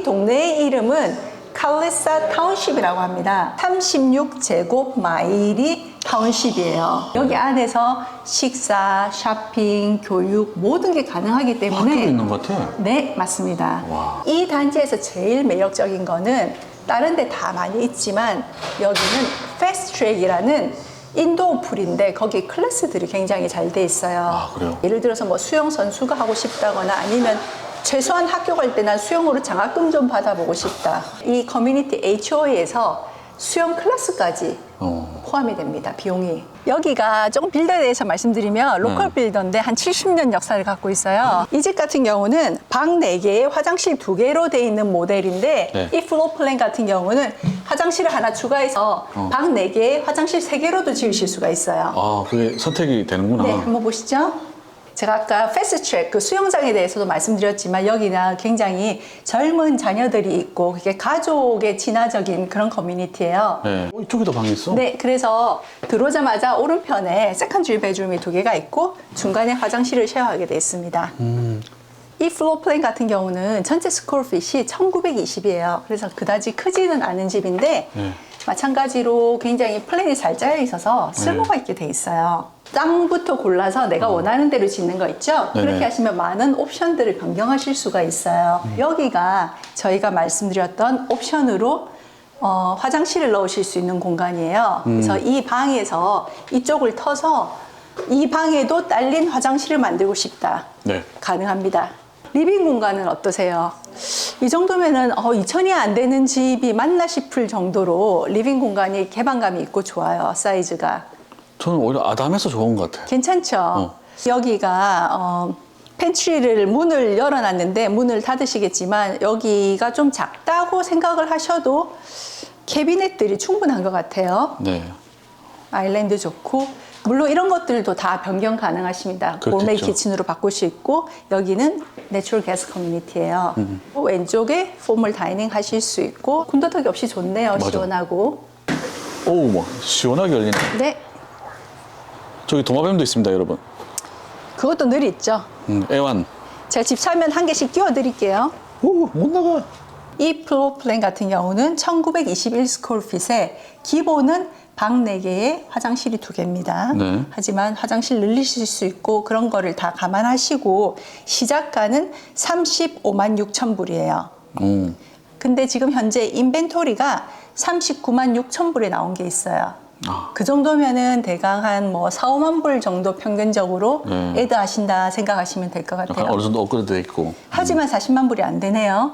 이 동네의 이름은 칼리사 타운십이라고 합니다. 36제곱 마일이 타운십이에요. 여기 안에서 식사, 쇼핑, 교육 모든 게 가능하기 때문에 학교도 있는 것 같아. 네, 맞습니다. 와. 이 단지에서 제일 매력적인 거는 다른 데 다 많이 있지만 여기는 패스트 트랙이라는 인도어 풀인데 거기 클래스들이 굉장히 잘 돼 있어요. 아, 그래요? 예를 들어서 뭐 수영 선수가 하고 싶다거나 아니면 최소한 학교 갈 때 난 수영으로 장학금 좀 받아보고 싶다. 이 커뮤니티 HOA에서 수영 클래스까지 어. 포함이 됩니다. 비용이. 여기가 조금 빌더에 대해서 말씀드리면 로컬 네. 빌더인데 한 70년 역사를 갖고 있어요. 이 집 같은 경우는 방 4개에 화장실 2개로 돼 있는 모델인데 네. 이 플로어 플랜 같은 경우는 화장실을 하나 추가해서 어. 방 4개에 화장실 3개로도 지으실 수가 있어요. 아, 그게 선택이 되는구나. 네, 한번 보시죠. 제가 아까 패스트트랙 그 수영장에 대해서도 말씀드렸지만 여기는 굉장히 젊은 자녀들이 있고 그게 가족의 진화적인 그런 커뮤니티예요. 네. 어, 이쪽에도 방이 있어? 네, 그래서 들어오자마자 오른편에 세컨드리 베드룸이 두 개가 있고 중간에 화장실을 쉐어하게 돼 있습니다. 이 플로어 플랜 같은 경우는 전체 스코어핏이 1920이에요. 그래서 그다지 크지는 않은 집인데 네. 마찬가지로 굉장히 플랜이 잘 짜여 있어서 쓸모가 있게 돼 있어요. 땅부터 골라서 내가 원하는 대로 짓는 거 있죠? 네네. 그렇게 하시면 많은 옵션들을 변경하실 수가 있어요. 여기가 저희가 말씀드렸던 옵션으로 어, 화장실을 넣으실 수 있는 공간이에요. 그래서 이 방에서 이쪽을 터서 이 방에도 딸린 화장실을 만들고 싶다. 네. 가능합니다. 리빙 공간은 어떠세요? 이 정도면은 어, 2천이 안 되는 집이 맞나 싶을 정도로 리빙 공간이 개방감이 있고 좋아요. 사이즈가 저는 오히려 아담해서 좋은 것 같아요. 괜찮죠. 어. 여기가 어, 팬트리를 문을 열어놨는데 문을 닫으시겠지만 여기가 좀 작다고 생각을 하셔도 캐비넷들이 충분한 것 같아요. 네. 아일랜드 좋고 물론 이런 것들도 다 변경 가능하십니다. 고메 키친으로 바꿀 수 있고 여기는 내추럴 게스 커뮤니티예요. 음. 왼쪽에 포멀 다이닝 하실 수 있고 군더더기 없이 좋네요. 맞아. 시원하고. 오우, 뭐, 시원하게 열리네. 네, 저기 도마뱀도 있습니다, 여러분. 그것도 늘 있죠. 음, 애완. 제가 집 사면 한 개씩 끼워 드릴게요. 오, 못 나가. 이 플로어 플랜 같은 경우는 1921 스콜핏에 기본은 방 4개에 화장실이 2개입니다. 네. 하지만 화장실 늘리실 수 있고 그런 거를 다 감안하시고 시작가는 35만 6천 불이에요. 오. 근데 지금 현재 인벤토리가 39만 6천 불에 나온 게 있어요. 아. 그 정도면은 대강 한 뭐 4, 5만 불 정도 평균적으로 네. 애드 하신다 생각하시면 될 것 같아요. 어느 정도 업그레이드 돼 있고. 하지만 40만 불이 안 되네요.